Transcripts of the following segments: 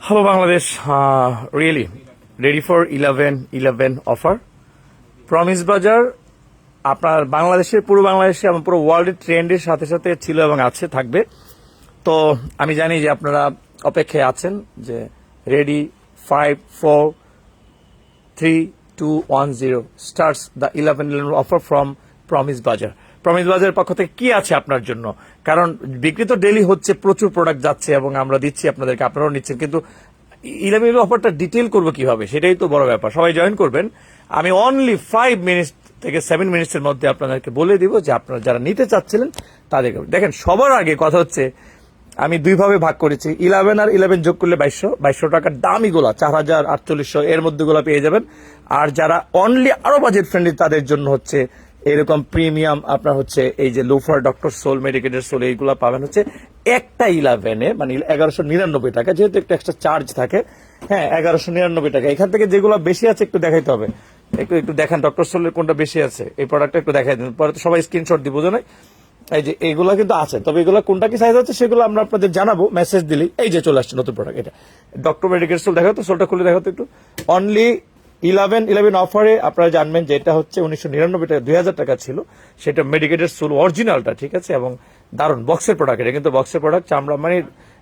Bangladesh, uh, really ready for 11 11 offer. Promise Bazar আপনার বাংলাদেশের পুরো বাংলাদেশে এবং পুরো ওয়ার্ল্ডের ট্রেন্ডের সাথে সাথে ছিল এবং আছে থাকবে। তো আমি জানি যে আপনারা অপেক্ষায় আছেন যে ready five four three two one zero starts the eleven eleven offer from Promise Bazar Promise বাজারের পক্ষ থেকে কি আছে আপনার জন্য? কারণ বিক্রি তো ডেলি হচ্ছে, প্রচুর প্রোডাক্ট যাচ্ছে এবং আমরা দিচ্ছি আপনাদেরকে, আপনারাও নিচ্ছেন। কিন্তু ইলেভেন অফারটা ডিটেল করব কীভাবে? সেটাই তো বড় ব্যাপার। সবাই জয়েন করবেন। আমি অনলি ফাইভ মিনিট থেকে সেভেন মিনিটসের মধ্যে আপনাদেরকে বলে দিব যে আপনারা যারা নিতে চাচ্ছিলেন তাদেরকে দেখেন, সবার আগে কথা হচ্ছে, আমি দুইভাবে ভাগ করেছি। ইলেভেন আর ইলেভেন যোগ করলে বাইশশো। বাইশশো টাকার দামি গোলা চার হাজার আটচল্লিশশো এর মধ্যে গোলা পেয়ে যাবেন। আর যারা অনলি আরও বাজেট ফ্রেন্ডলি তাদের জন্য হচ্ছে এরকম প্রিমিয়াম আপনার হচ্ছে এই যে লোফার ডক্টর সোল মেডিকেটের সোল এইগুলো পাবেন হচ্ছে একটা ইলেভেনে মানে এগারোশো নিরানব্বই টাকা, যেহেতু একটু এক্সট্রা চার্জ থাকে হ্যাঁ এগারোশো নিরানব্বই টাকা। এখান থেকে যেগুলো বেশি আছে একটু দেখাইতে হবে। একটু একটু দেখান ডক্টর সোলের কোনটা বেশি আছে? এই প্রোডাক্টটা একটু দেখাই দিন। পরে তো সবাই স্ক্রিনশট দিব জানাই এই যে এগুলো কিন্তু আছে। তবে এগুলো কোনটা কি সাইজ আছে সেগুলো আমরা আপনাদের জানাব মেসেজ দিলেই। এই যে চলে আসছে নতুন প্রোডাক্ট এটা। ডক্টর মেডিকেল সোল দেখো তো সোলটা খুলে দেখো তো একটু। অনলি ইলেভেন ইলেভেন অফারে আপনারা জানবেন যে এটা হচ্ছে উনিশশো নিরানব্বই টাকা দুই হাজার টাকা ছিল। সেটা মেডিকেটের সোল অরিজিনালটা ঠিক আছে? এবং দারুণ বক্সের প্রোডাক্ট এটা কিন্তু বক্সের প্রোডাক্ট চামড়া মানে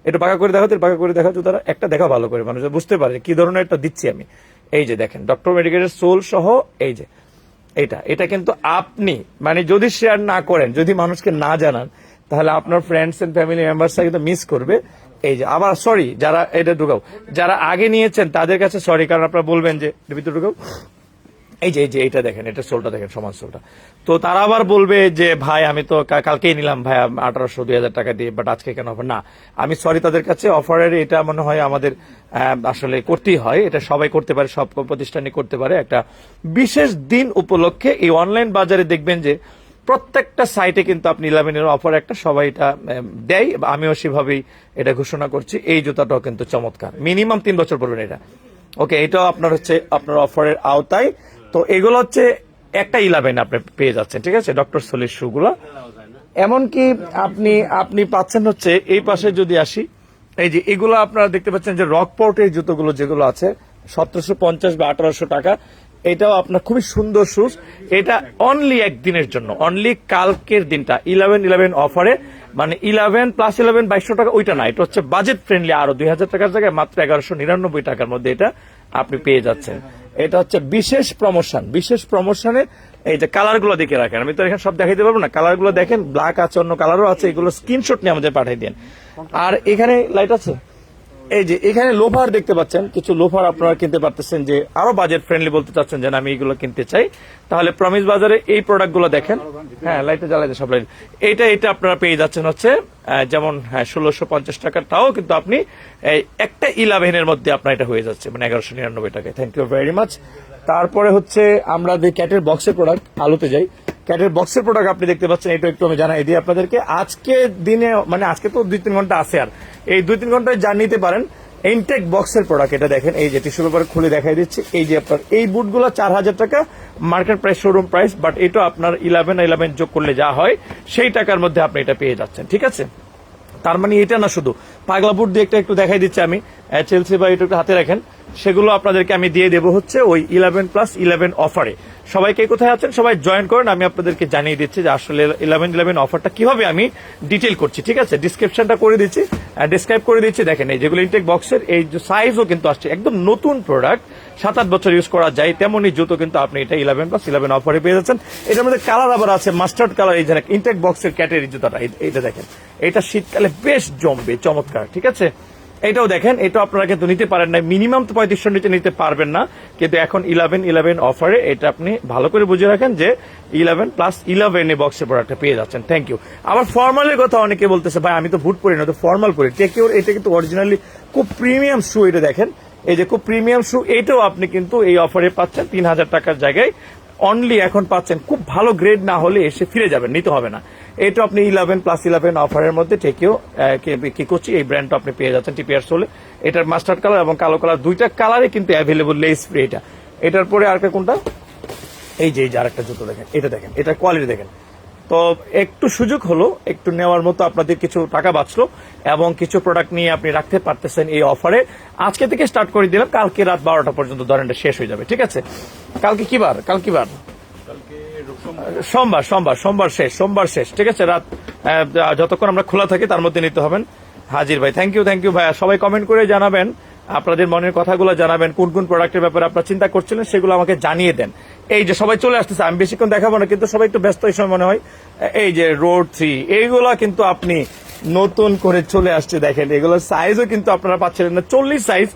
এটা পাকা করে দেখাতে পাকা করে দেখাতে তারা একটা দেখা ভালো করে মানুষ বুঝতে পারে কি ধরনের একটা দিচ্ছি আমি। এই যে দেখেন ডক্টর মেডিকেটের সোল সহ, এই যে, এটা এটা কিন্তু আপনি মানে যদি শেয়ার না করেন, যদি মানুষকে না জানান, তাহলে আপনার ফ্রেন্ডস এন্ড ফ্যামিলি মেম্বার্সরা কিন্তু মিস করবে। এই যে আবার সরি যারা এটা ঢুকাও। যারা আগে নিয়েছেন, তাদের কাছে সরি কারণ আপনারা বলবেন যে ভিতরে ঢুকাও। এই যে এই যে এটা দেখেন, এটা সোলটা দেখেন, সমান সোলটা। তো তারা আবার বলবে যে, ভাই, আমি তো কালকেই নিলাম, ভাই আঠারোশো, দুই হাজার টাকা দিয়ে বাট আজকে কেন অফার না, আমি সরি তাদের কাছে অফারের এটা মনে হয় আমাদের আসলে করতেই হয়। এটা সবাই করতে পারে, সব প্রতিষ্ঠানই করতে পারে। একটা বিশেষ দিন উপলক্ষে এই অনলাইন বাজারে দেখবেন যে প্রত্যেকটা সাইটে কিন্তু আপনি ইলেভেনের অফার একটা সবাই এটা দেয় আমিও সেভাবেই এটা ঘোষণা করছি। এই জুতাটাও কিন্তু চমৎকার। মিনিমাম তিন বছর পড়বেন এটা। ওকে এটাও আপনার হচ্ছে, আপনার অফারের আওতায়। তো এগুলো হচ্ছে একটা ইলেভেন আপনি পেয়ে যাচ্ছেন, ঠিক আছে? ডক্টর সলির শুগুলো এমনকি আপনি আপনি পাচ্ছেন হচ্ছে, এই পাশে যদি আসি, এই যে এগুলো আপনারা দেখতে পাচ্ছেন যে রক রকপোর্টের জুতোগুলো যেগুলো আছে, সতেরোশো পঞ্চাশ বা আঠারোশো টাকা এটাও আপনার খুবই সুন্দর শুজ এটা অনলি একদিনের জন্য। অনলি কালকের দিনটা। ইলেভেন ইলেভেন অফারে মানে ইলেভেন প্লাস ইলেভেন বাইশশো টাকা ওইটা না। এটা হচ্ছে বাজেট ফ্রেন্ডলি আরও দুই হাজার টাকার জায়গায় মাত্র এগারোশো নিরানব্বই টাকার মধ্যে এটা আপনি পেয়ে যাচ্ছেন। এটা হচ্ছে বিশেষ প্রমোশন বিশেষ প্রমোশনে এই যে কালারগুলো দেখে রাখেন। আমি তো এখানে সব দেখাইতে পারব না। কালারগুলো দেখেন ব্ল্যাক আছে, অন্য কালারও আছে। এগুলো স্ক্রিনশট নিয়ে আমাদের পাঠিয়ে দেন। আর এখানে লাইট আছে? এই যে এখানে লোফার দেখতে পাচ্ছেন, কিছু লোফার আপনারা কিনতে পারতেছেন যে আরও বাজেট ফ্রেন্ডলি বলতে চাচ্ছেন যে আমি এগুলো কিনতে চাই। তাহলে প্রমিস বাজারে এই প্রোডাক্টগুলো দেখেন। হ্যাঁ লাইটে জ্বালাই সব লাইট এইটা এটা আপনারা পেয়ে যাচ্ছেন হচ্ছে যেমন হ্যাঁ ষোলোশো পঞ্চাশ টাকার, তাও কিন্তু আপনি একটা ইলেভেনের মধ্যে আপনার এটা হয়ে যাচ্ছে মানে এগারোশো নিরানব্বই টাকায়। থ্যাংক ইউ ভেরি মাচ তারপরে হচ্ছে আমরা যে ক্যাটের বক্সের প্রোডাক্ট আলোতে যাই। ক্যাটের বক্সের প্রোডাক্ট আপনি দেখতে পাচ্ছেন, এটা একটু আমি জানাই দিই আপনাদেরকে। আজকে দিনে মানে আজকে তো দুই তিন ঘণ্টা আছে আর। এই দুই তিন ঘন্টায় যা নিতে পারেন ইনটেক বক্সের প্রোডাক্ট এটা দেখেন, এই যে টিস্যু পেপার খুলে দেখাই দিচ্ছে। এই যে আপনার, এই বুটগুলো চার হাজার টাকা market price showroom price but এটা আপনার ইলেভেন ইলেভেন যোগ করলে যা হয়, সেই টাকার মধ্যে আপনি এটা পেয়ে যাচ্ছেন, ঠিক আছে? তার মানে এটা না শুধু। পাগলা বুট দিয়ে একটা একটু দেখাই দিচ্ছি আমি। চেলসি বা এটা একটু হাতে রাখেন। সেগুলো আপনাদেরকে আমি দিয়ে দেবো হচ্ছে ওই ইলেভেন প্লাস ইলেভেন অফারে সবাইকে কোথায় আছেন? সবাই জয়েন করেন, আমি আপনাদেরকে জানিয়ে দিচ্ছি যে আসলে ইলেভেন ইলেভেন অফারটা কীভাবে আমি ডিটেল করছি, ঠিক আছে? ডিসক্রিপশনটা করে দিচ্ছি ডিসক্রাইব করে দিচ্ছি, দেখেন এই যেগুলো ইনটেক বক্সের এই সাইজও কিন্তু আসছে, একদম নতুন প্রোডাক্ট সাত আট বছর ইউজ করা যায়, তেমনই জুতো কিন্তু আপনি এটা ইলেভেন প্লাস ইলেভেন অফারে পেয়ে যাচ্ছেন। এটার মধ্যে কালার আবার আছে মাস্টার্ড কালার এই যে ইনটেক বক্সের ক্যাটের জুতাটা, এই- এইটা দেখেন। এটা শীতকালে বেশ জমবে, চমৎকার, ঠিক আছে? এটাও দেখেন, এটা আপনারা কিন্তু নিতে পারেন না মিনিমাম তো পঁয়ত্রিশশো নিচে নিতে পারবেন না। কিন্তু এখন ইলেভেন ইলেভেন অফারে এটা আপনি ভালো করে বুঝে রাখেন যে ইলেভেন প্লাস ইলেভেন এ বক্সের প্রোডাক্টটা পেয়ে যাচ্ছেন। থ্যাংক ইউ আবার ফর্মালের কথা অনেকে বলতেছে, ভাই, আমি তো ভুট পরি না, তো ফর্মাল পরি টেকিওর এটা কিন্তু অরিজিনালি খুব প্রিমিয়াম শু এটা দেখেন। এই যে খুব প্রিমিয়াম শু এটাও আপনি কিন্তু এই অফারে পাচ্ছেন। তিন হাজার টাকার জায়গায় অনলি এখন পাচ্ছেন খুব ভালো গ্রেড না হলে এসে ফিরে যাবেন, নিতে হবে না। এটা আপনি ইলেভেন প্লাস ইলেভেন অফারের মধ্যে ঠেকেও কি করছি, এই ব্র্যান্ডটা আপনি পেয়ে যাচ্ছেন টিপিআর সোলে এটার মাস্টার্ড কালার এবং কালো কালার দুইটা কালারে কিন্তু অ্যাভেলেবল লেস ফ্রি এটা। এটার পরে আর কোনটা? এই যে, এই আরেকটা জুতো দেখেন, এটা দেখেন, এটা কোয়ালিটি দেখেন। তো একটু সুযোগ হলো একটু নেওয়ার মতো আপনাদের কিছু টাকা বাঁচলো এবং কিছু প্রোডাক্ট নিয়ে আপনি রাখতে পারতেছেন এই অফারে আজকে থেকে স্টার্ট করে দিলাম কালকে রাত বারোটা পর্যন্ত ধরেন এটা শেষ হয়ে যাবে ঠিক আছে? কালকে কি বার? কাল কি বার সোমবার। সোমবার সোমবার শেষ সোমবার শেষ ঠিক আছে? রাত যতক্ষণ আমরা খোলা থাকি তার মধ্যে নিতে হবেন। হাজির ভাই থ্যাংক ইউ থ্যাংক ইউ ভাইয়া। সবাই কমেন্ট করে জানাবেন আপনাদের মনের কথাগুলো জানাবেন, কোন কোন প্রোডাক্টের ব্যাপারে আপনারা চিন্তা করছিলেন সেগুলো আমাকে জানিয়ে দেন। এই যে সবাই চলে আসতেছে, আমি বেশিক্ষণ দেখাবো না, কিন্তু সবাই একটু ব্যস্ত এই সময় মনে হয়। এই যে রোড থ্রি এইগুলা কিন্তু আপনি নতুন করে চলে আসছে দেখেন, এগুলোর সাইজও কিন্তু আপনারা পাচ্ছিলেন না। চল্লিশ সাইজ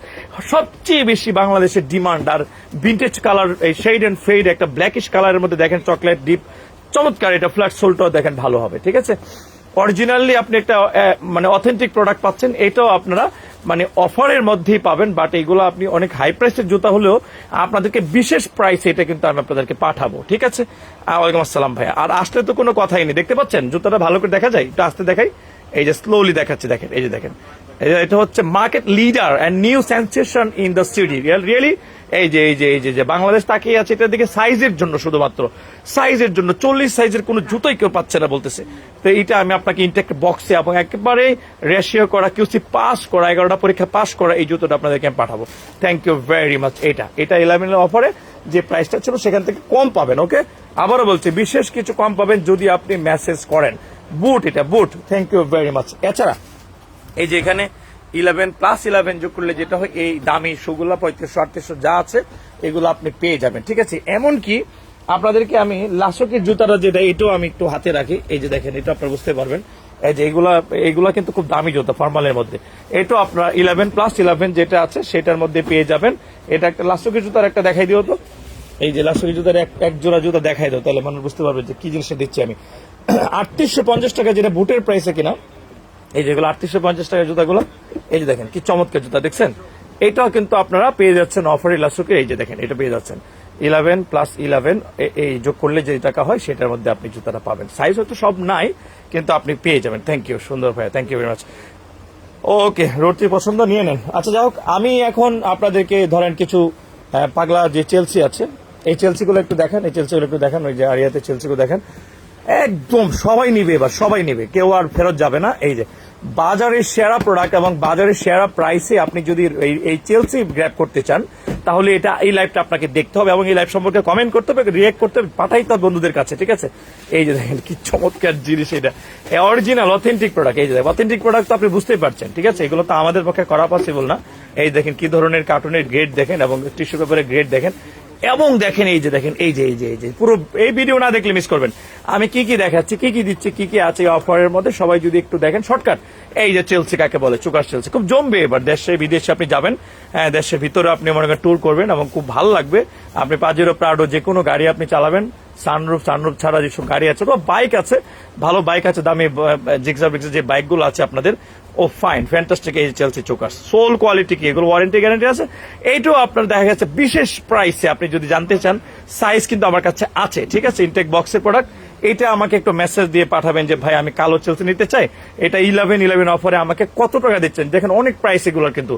সবচেয়ে বেশি বাংলাদেশের ডিমান্ড আর ভিন্টেজ কালার এই শেড এন্ড ফেড একটা ব্ল্যাকিশ কালারের মধ্যে দেখেন চকলেট ডিপ চমৎকার এটা ফ্ল্যাট সোলটাও দেখেন ভালো হবে, ঠিক আছে? অরিজিনালি আপনি একটা মানে অথেন্টিক প্রোডাক্ট পাচ্ছেন, এটাও আপনারা মানে অফারের মধ্যেই পাবেন বাট এগুলো আপনি অনেক হাই প্রাইসের জুতা হলেও আপনাদেরকে বিশেষ প্রাইস এটা কিন্তু আমি আপনাদেরকে পাঠাবো, ঠিক আছে? ওয়ালাইকুম আসসালাম ভাইয়া। আর আসলে তো কোনো কথাই নেই, দেখতে পাচ্ছেন? জুতাটা ভালো করে দেখা যায়? একটু আসতে দেখাই। এই যে স্লোলি দেখাচ্ছে, দেখেন, এই যে দেখেন। এটা হচ্ছে market leader and new sensation in the city really এই যে এই যে এই যে বাংলাদেশ তাকিয়ে আছে এটার দিকে সাইজের জন্য শুধুমাত্র। সাইজের জন্য, চল্লিশ সাইজের কোনো জুতোই কেউ পাচ্ছে না বলতেছে। তো এইটা আমি আপনাকে ইনটেক বক্সে এবং একেবারে রেশিও করা কিউসি পাস করা, এগারোটা পরীক্ষা পাস করা এই জুতোটা আপনাদেরকে আমি পাঠাবো। থ্যাংক ইউ ভেরি মাচ এটা এটা ইলেভেনের অফারে যে প্রাইসটা ছিল সেখান থেকে কম পাবেন ওকে আবারও বলছি, বিশেষ কিছু কম পাবেন যদি আপনি মেসেজ করেন। বুট এটা boot thank you very much এছাড়া, এই যে এখানে ইলেভেন প্লাস ইলেভেন যোগ করলে যেটা হয়, এই দামি সুগুলা পঁয়ত্রিশশো, আটত্রিশশো যা আছে, এগুলো আপনি পেয়ে যাবেন, ঠিক আছে? এমনকি আপনাদেরকে আমি লাসকের জুতাটা যেটা, এটাও আমি একটু হাতে রাখি। এই যে দেখেন, এটা আপনারা বুঝতে পারবেন। এই যে এগুলা এগুলা কিন্তু খুব দামি জুতা, ফর্মালের মধ্যে। এটাও আপনার ইলেভেন প্লাস ইলেভেন যেটা আছে, সেটার মধ্যে পেয়ে যাবেন। এটা একটা লাশকের জুতার একটা দেখাই দিও তো। এই যে লাসকের জুতার এক জোড়া জুতা দেখাই দাও, তাহলে মানুষ বুঝতে পারবে যে কি জিনিসটা দিচ্ছি আমি। আটত্রিশশো পঞ্চাশ টাকা যেটা বুটের প্রাইসে কিনা এই যেগুলো আটত্রিশশো পঞ্চাশ টাকার জুতাগুলো, এই যে দেখেন কি চমৎকার জুতা, দেখছেন? এটাও কিন্তু আপনারা পেয়ে যাচ্ছেন অফার ইলাস্টকে এই যে দেখেন, এটা পেয়ে যাচ্ছেন। ইলেভেন প্লাস ইলেভেন এই যোগ করলে যে টাকা হয়, সেটার মধ্যে আপনি জুতাটা পাবেন। সাইজ হয়তো সব নাই, কিন্তু আপনি পেয়ে যাবেন। থ্যাংক ইউ সুন্দর ভাই thank you very much okay রোডটি পছন্দ, নিয়ে নেন। আচ্ছা যাই হোক, আমি এখন আপনাদেরকে ধরেন কিছু পাগলা যে চেলসি আছে, এই চেলসিগুলো একটু দেখেন, এই চেলসিগুলো একটু দেখেন, ওই যে আরিয়াতে চেলসিগুলো দেখেন। একদম সবাই নিবে এবার, সবাই নিবে। কেউ আর ফেরত যাবে না। এই যে বাজারের সেরা প্রোডাক্ট এবং বাজারের সেরা প্রাইসে আপনি যদি এই- চেলসি গ্র্যাপ করতে চান, তাহলে এটা এই লাইভটা আপনাকে দেখতে হবে এবং এই লাইভ সম্পর্কে কমেন্ট করতে হবে রিয়েক্ট করতে হবে পাঠাইতে হবে বন্ধুদের কাছে, ঠিক আছে? এই যে দেখেন, কি চমৎকার জিনিস এটা। অরিজিনাল অথেন্টিক প্রোডাক্ট এই যে অথেন্টিক প্রোডাক্ট তো আপনি বুঝতেই পারছেন, ঠিক আছে? এগুলো তো আমাদের পক্ষে করা পসিবল না। এই দেখেন, কি ধরনের কার্টুনের গ্রেড দেখেন এবং টিস্যু পেপারের গ্রেড দেখেন। এবং দেখেন এই যে, দেখেন, এই যে এই যে এই যে, পুরো এই ভিডিও না দেখলে মিস করবেন। আমি কি কি দেখাচ্ছি, কি কি দিচ্ছি, কি কি আছে অফারের মধ্যে, সবাই যদি একটু দেখেন শর্টকাট এই যে চেলসি কাকে বলে চুকার চেলসি খুব জমবে এবার, দেশে, বিদেশে আপনি যাবেন হ্যাঁ দেশের ভিতরে আপনি মনে করেন ট্যুর করবেন এবং খুব ভালো লাগবে। আপনি পাজেরো প্রাডো যে কোনো গাড়ি আপনি চালাবেন সানরুফ সানরুফ ছাড়া যেসব গাড়ি আছে, বা বাইক আছে ভালো বাইক আছে, দামি জিক্সা বিক্সা যে বাইকগুলো আছে আপনাদের, ও ফাইন ফ্যান্টাস্টিক এই চেলসি চোকার সোল কোয়ালিটি কি? এগুলো ওয়ারেন্টি গ্যারান্টি আছে? এইটাও আপনার দেখা গেছে বিশেষ প্রাইসে আপনি যদি জানতে চান সাইজ কিন্তু আমার কাছে আছে, ঠিক আছে? ইনটেক বক্সের প্রোডাক্ট এটা আমাকে একটু মেসেজ দিয়ে পাঠাবেন যে, ভাই, আমি কালো চেলসি নিতে চাই। এটা ইলেভেন ইলেভেন অফারে আমাকে কত টাকা দিচ্ছেন? দেখেন, অনেক প্রাইস এগুলো কিন্তু।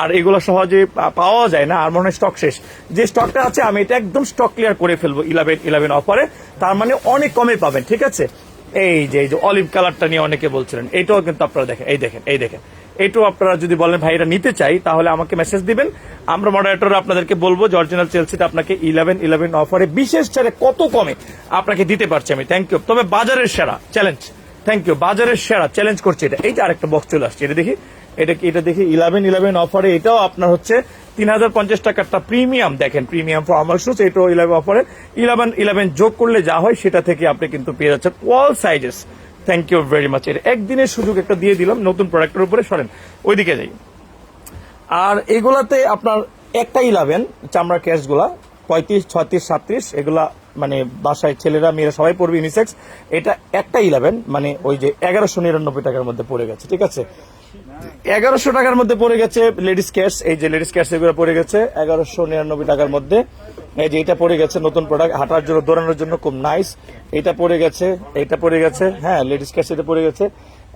আর এগুলো সহজে পাওয়া যায় না, আর মনে হয় স্টক শেষ। যে স্টকটা আছে, আমি এটা একদম স্টক ক্লিয়ার করে ফেলব ইলেভেন ইলেভেন অফারে তার মানে অনেক কমে পাবেন, ঠিক আছে? এই যে এই যে অলিভ কালারটা নিয়ে অনেকে বলছিলেন, এটাও কিন্তু আপনারা দেখেন, এই দেখেন এই দেখেন। এটাও আপনারা যদি বলেন, ভাই, এটা নিতে চাই, তাহলে আমাকে মেসেজ দিবেন। আমরা মডারেটর আপনাদেরকে বলব, যে অরিজিনাল চেলসিটা আপনাকে ইলেভেন ইলেভেন অফারে বিশেষ ছাড়ে কত কমে আপনাকে দিতে পারছি আমি। থ্যাংক ইউ তবে বাজারের সেরা চ্যালেঞ্জ থ্যাংক ইউ বাজারের সেরা চ্যালেঞ্জ করছে এটা। এইটা আরেকটা বক্স চলে আসছে। এটা দেখি, এটা কি, এটা দেখি ইলেভেন ইলেভেন অফারে এটাও আপনার হচ্ছে তিন হাজার পঞ্চাশ টাকার টাকারটা প্রিমিয়াম দেখেন প্রিমিয়াম ফর্মাল শুজ এটাও ইলেভেন অফারে ইলেভেন ইলেভেন যোগ করলে যা হয় সেটা থেকে আপনি কিন্তু পেয়ে যাচ্ছেন all sizes thank you very much এর একদিনের সুযোগ একটা দিয়ে দিলাম, নতুন প্রোডাক্টের উপরে সরেন। ওইদিকে যাই। আর এগুলাতে আপনার একটা ইলেভেন চামড়া ক্যাশগুলা, পঁয়ত্রিশ, ছত্রিশ, সাত্রিশ, এগুলা মানে বাসায় ছেলেরা, মেয়েরা সবাই পড়বে ইউনিসেক্স এটা একটা ইলেভেন মানে ওই যে এগারোশো নিরানব্বই টাকার মধ্যে পড়ে গেছে, ঠিক আছে? এগারোশো টাকার মধ্যে পড়ে গেছে লেডিস ক্যাশ এই যে লেডিস ক্যাশ এগুলো পড়ে গেছে, এগারোশো নিরানব্বই টাকার মধ্যে। এই যে এটা পড়ে গেছে নতুন প্রোডাক্ট হাঁটার জন্য, দৌড়ানোর জন্য খুব নাইস এটা পড়ে গেছে, এটা পড়ে গেছে হ্যাঁ লেডিস ক্যাশ এটা পড়ে গেছে।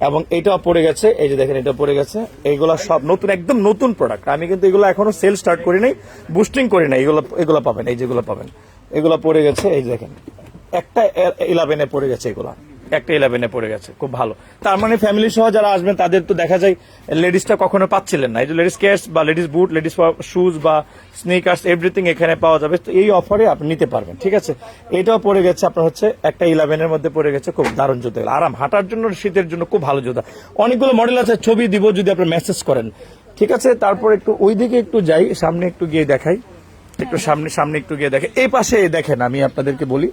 এবং এটাও পড়ে গেছে, এই যে দেখেন এটা পড়ে গেছে। এইগুলা সব নতুন, একদম নতুন প্রোডাক্ট আমি কিন্তু এগুলো এখনও সেল স্টার্ট করি নাই বুস্টিং করি নাই, এগুলো এগুলো পাবেন, এই যেগুলো পাবেন। এগুলো পড়ে গেছে, এই দেখেন। একটা ইলেভেনে পড়ে গেছে এগুলা। একটা ইলেভেনে পড়ে গেছে, খুব ভালো। তার মানে ফ্যামিলি সহ যারা আসবেন, তাদের তো দেখা যায় লেডিসটা কখনো পাচ্ছিলেন না। এই যে লেডিস কেয়ার্স বা লেডিস বুট লেডিস শুজ বা স্নিকার্স এভরিথিং এখানে পাওয়া যাবে। তো এই অফারে আপনি নিতে পারবেন, ঠিক আছে? এটাও পড়ে গেছে, আপনার হচ্ছে একটা ইলেভেনের মধ্যে পড়ে গেছে, খুব দারুণ জুতো আরাম, হাঁটার জন্য, শীতের জন্য খুব ভালো জুতা। অনেকগুলো মডেল আছে, ছবি দিব যদি আপনি মেসেজ করেন, ঠিক আছে? তারপর একটু ওই দিকে একটু যাই, সামনে একটু গিয়ে দেখাই। একটু সামনে সামনে একটু গিয়ে দেখে এই পাশে দেখেন, আমি আপনাদেরকে বলি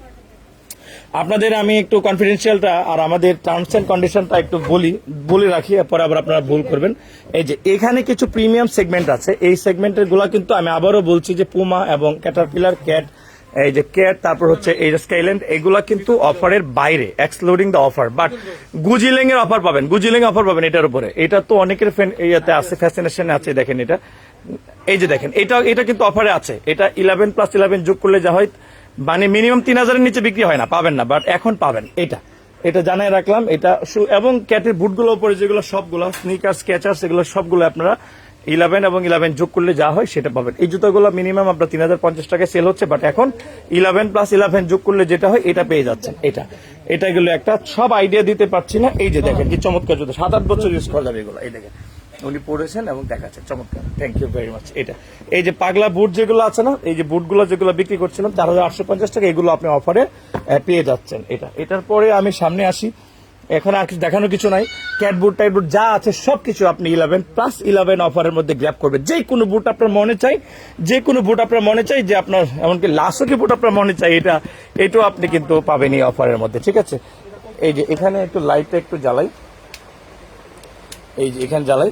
আপনাদের আমি একটু কনফিডেন্সিয়ালটা আর আমাদের টার্মস এন্ড কন্ডিশনটা একটু বলি, বলে রাখি, এরপর আবার আপনারা ভুল করবেন। এই যে, এখানে কিছু প্রিমিয়াম সেগমেন্ট আছে। এই সেগমেন্টেরগুলা কিন্তু আমি আবারও বলছি যে পুমা এবং ক্যাটারপিলার ক্যাট এই যে ক্যাট তারপর হচ্ছে এই যে স্কাইল্যান্ড এগুলা কিন্তু অফারের বাইরে এক্সক্লুডিং দ্য অফার বাট গুজিলিং এর অফার পাবেন গুজিলিং অফার পাবেন এটার উপরে। এটা তো অনেকের ইয়েতে আছে ফ্যাসিনেশন আছে, দেখেন এটা। এই যে দেখেন, এটা এটা কিন্তু অফারে আছে। এটা ইলেভেন প্লাস ইলেভেন যোগ করলে যা হয় মানে মিনিমাম তিন হাজারের নিচে বিক্রি হয় না, পাবেন না বাট এখন পাবেন। এটা এটা জানাই রাখলাম, এটা এবং ক্যাটের বুটগুলো উপরে যেগুলো সবগুলো স্নিকার স্কেচার্স এগুলো সবগুলো আপনারা ইলেভেন এবং ইলেভেন যোগ করলে যা হয় সেটা পাবেন। এই জুতোগুলো মিনিমাম আপনার তিন হাজার পঞ্চাশ টাকায় সেল হচ্ছে বাট এখন ইলেভেন প্লাস ইলেভেন যোগ করলে যেটা হয়, এটা পেয়ে যাচ্ছেন। এটা এটা গেলো একটা, সব আইডিয়া দিতে পারছি না। এই যে দেখেন, কি চমৎকার জুতো, সাত আট বছর ইউজ করা যাবে এগুলো, এই দেখেন। উনি পড়েছেন এবং দেখাচ্ছেন। চমৎকার। থ্যাংক ইউ ভেরি মাচ এটা। এই যে পাগলা বুট যেগুলো আছে না, এই যে বুটগুলো যেগুলো বিক্রি করছিলাম, চার হাজার আটশো পঞ্চাশ টাকা, এগুলো আপনি অফারে পেয়ে যাচ্ছেন। এটা। এটার পরে আমি সামনে আসি। এখন আর কিছু দেখানো কিছু নাই। ক্যাট বুট টাইট বুট যা আছে সব কিছু আপনি ইলেভেন প্লাস ইলেভেন অফারের মধ্যে গ্র্যাপ করবেন। যে কোনো বুট আপনার মনে চাই, যে কোনো বুট আপনার মনে চাই, যে আপনার, এমনকি লাস্টকি বুট আপনার মনে চাই, এটা, এটাও আপনি কিন্তু পাবেন এই অফারের মধ্যে, ঠিক আছে? এই যে এখানে একটু লাইটটা একটু জ্বালাই। এই যে এখানে জ্বালাই।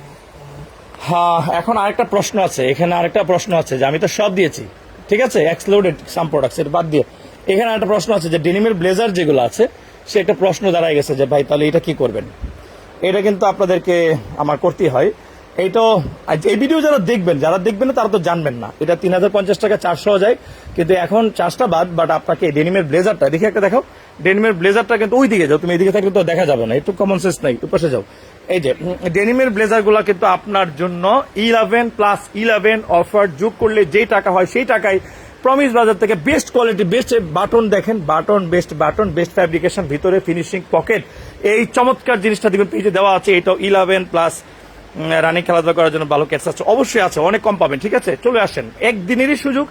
হ্যাঁ এখন আরেকটা প্রশ্ন আছে, এখানে আরেকটা প্রশ্ন আছে যে আমি তো সব দিয়েছি, ঠিক আছে? এক্সলোডেড সাম প্রোডাক্টস এটা বাদ দিয়ে। এখানে একটা প্রশ্ন আছে যে ডেনিমের ব্লেজার যেগুলো আছে, সে একটা প্রশ্ন দাঁড়ায় গেছে যে ভাই, তাহলে এটা কি করবেন? এটা কিন্তু আপনাদেরকে আমার করতেই হয়। এইটাও এই ভিডিও যারা দেখবেন যারা দেখবেন তারা তো জানবেন না। এটা তিন হাজার পঞ্চাশ টাকা চারশো যায়, কিন্তু এখন চার্জটা বাদ বাট আপনাকে ডেনিমের ব্লেজারটা দেখে একটা দেখাও। ডেনিমের ব্লেজারটা কিন্তু ওই দিকে যাও, তুমি এদিকে থাকলে তো দেখা যাবে না, একটু কমন সেন্স নাই, একটু পাশে যাও। এই যে ডেনিমের ব্লেজারগুলা কিন্তু আপনার জন্য ইলেভেন প্লাস ইলেভেন অফার যোগ করলে যেই টাকা হয় সেই টাকায় প্রমিস বাজার থেকে বেস্ট কোয়ালিটি বেস্ট বাটন দেখেন button best button best fabrication ভিতরে ফিনিশিং পকেট এই চমৎকার জিনিসটা দেখবেন পেজে দেওয়া আছে, এটাও ইলেভেন প্লাস রানিং খেলাধুলা করার জন্য ভালো ক্যাটস আছে অবশ্যই আছে, অনেক কম পাবেন, ঠিক আছে? চলে আসেন। একদিনেরই সুযোগ,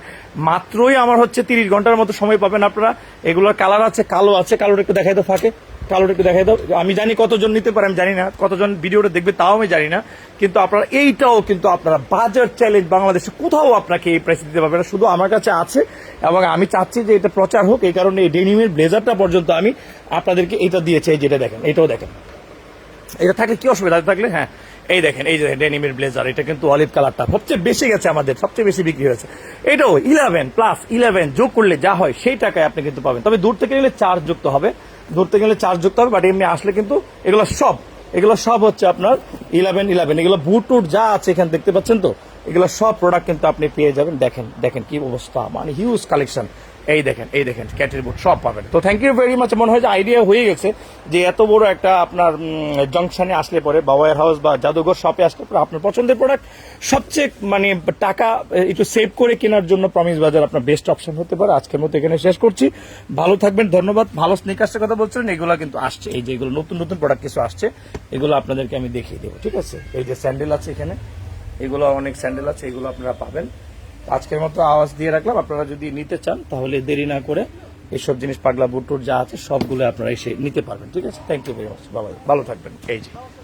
মাত্রই আমার হচ্ছে তিরিশ ঘণ্টার মতো সময় পাবেন আপনারা। এগুলোর কালার আছে, কালো আছে, কালোটা একটু দেখাই দাও ফাঁকে। কালোটা একটু দেখাই দাও। আমি জানি কতজন নিতে পারে, আমি জানি না। কতজন ভিডিওটা দেখবে তাও আমি জানি না। কিন্তু আপনারা, এইটাও কিন্তু আপনারা বাজার চ্যালেঞ্জ বাংলাদেশে কোথাও আপনাকে এই প্রাইস দিতে পারবে না। শুধু আমার কাছে আছে এবং আমি চাচ্ছি যে এটা প্রচার হোক, এই কারণে এই ডেনিমের ব্লেজারটা পর্যন্ত আমি আপনাদেরকে এটা দিয়েছি যেটা দেখেন, এটাও দেখেন। এটা থাকলে কি অসুবিধা থাকলে হ্যাঁ। এই দেখেন, এই যে ডেনিমের ব্লেজার, এটা কিন্তু অলিভ কালারটা। সবচেয়ে বেশি গেছে আমাদের, সবচেয়ে বেশি বিক্রি হয়েছে। এটাও ইলেভেন প্লাস ইলেভেন যোগ করলে যা হয়, সেই টাকায় আপনি কিন্তু পাবেন। তবে দূর থেকে গেলে চার্জ যুক্ত হবে। দূর থেকে গেলে চার্জ যুক্ত হবে বাট এমনি আসলে কিন্তু এগুলো সব এগুলো সব হচ্ছে আপনার ইলেভেন ইলেভেন এগুলো বুট টুট যা আছে এখানে দেখতে পাচ্ছেন তো, এগুলো সব প্রোডাক্ট কিন্তু আপনি পেয়ে যাবেন। দেখেন দেখেন কি অবস্থা মানে হিউজ কালেকশন এই দেখেন এই দেখেন ক্যাটের বুট সব পাবেন। তো থ্যাংক ইউ ভেরি মাচ মনে হয় যে আইডিয়া হয়ে গেছে যে এত বড় একটা আপনার জংশনে আসলে পরে বা ওয়ার হাউস বা জাদুঘর শপে আসলে পরে আপনার পছন্দের প্রোডাক্ট সবচেয়ে মানে টাকা একটু সেভ করে কেনার জন্য প্রমিস বাজার আপনার বেস্ট অপশন হতে পারে। আজকের মতো এখানে শেষ করছি। ভালো থাকবেন, ধন্যবাদ। ভালো স্নিকার্সের কথা বলছিলেন, এগুলো কিন্তু আসছে। এই যে এগুলো নতুন নতুন প্রোডাক্ট কিছু আসছে, এগুলো আপনাদেরকে আমি দেখিয়ে দেবো, ঠিক আছে? এই যে স্যান্ডেল আছে এখানে, এগুলো অনেক স্যান্ডেল আছে, এগুলো আপনারা পাবেন। আজকের মতো আওয়াজ দিয়ে রাখলাম। আপনারা যদি নিতে চান, তাহলে দেরি না করে এইসব জিনিস, পাগলা বুটুর যা আছে, সবগুলো আপনারা এসে নিতে পারবেন। ঠিক আছে? থ্যাংক ইউ ভেরি মাচ বাবা ভালো থাকবেন। এই যে।